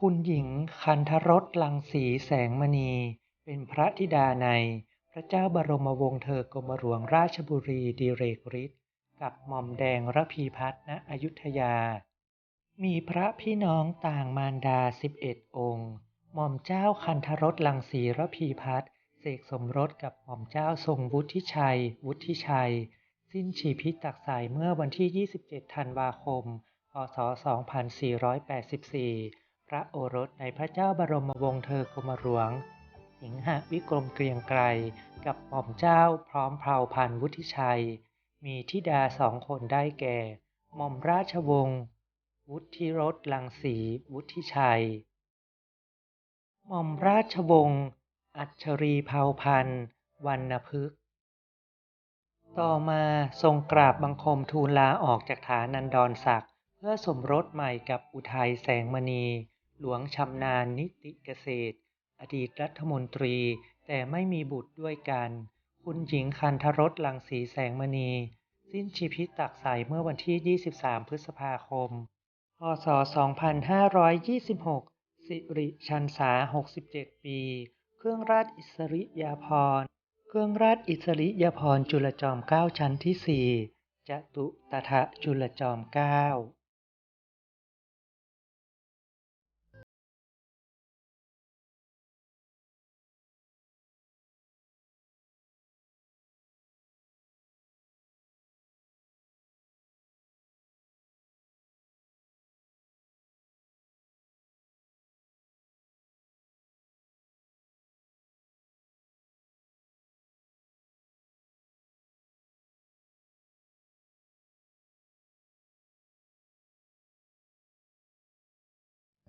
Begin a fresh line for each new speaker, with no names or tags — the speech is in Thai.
คุณหญิงคันธรสรังสีแสงมณี เป็นพระธิดาใน พระเจ้าบรมวงศ์เธอกรมหลวงราชบุรีดิเรกฤทธิ์กับหม่อมแดงระพีพัฒน์ณอยุธยา มีพระพี่น้องต่างมารดาสิบเอ็ดองค์ หม่อมเจ้าคันธรสรังสีระพีพัฒน์เสกสมรสกับหม่อมเจ้าทรงวุฒิชัย วุฒิชัย สิ้นชีพิตตักสายเมื่อวันที่ 27 ธันวาคม พศ 2484 พระโอรสในพระเจ้าบรมวงศ์เธอกรมหลวงหิงหวิกรมเกรียงไกรกับหม่อมเจ้าพร้อมเพาพันวุฒิชัย มีธิดาสองคนได้แก่ หม่อมราชวงศ์วุฒิรสรังสีวุฒิชัย หม่อมราชวงศ์อัชรีเผาพันธ์วรรณพฤกษ์ต่อมาทรงกราบบังคมทูลลาออกจากฐานันดรศักดิ์เพื่อสมรสใหม่กับอุทัยแสงมณี หลวงชำนาญนิติเกษตร อดีตรัฐมนตรี แต่ไม่มีบุตรด้วยกัน คุณหญิงคันธรสรังสีแสงมณี สิ้นชีพิตตักใสเมื่อวันที่ 23 พฤษภาคม พศ 2526 สิริชันษา 67 ปี เครื่องราชอิสริยาภรณ์ เครื่องราชอิสริยาภรณ์จุลจอมเกล้าชั้นที่สี่จตุตถะจุลจอมเกล้า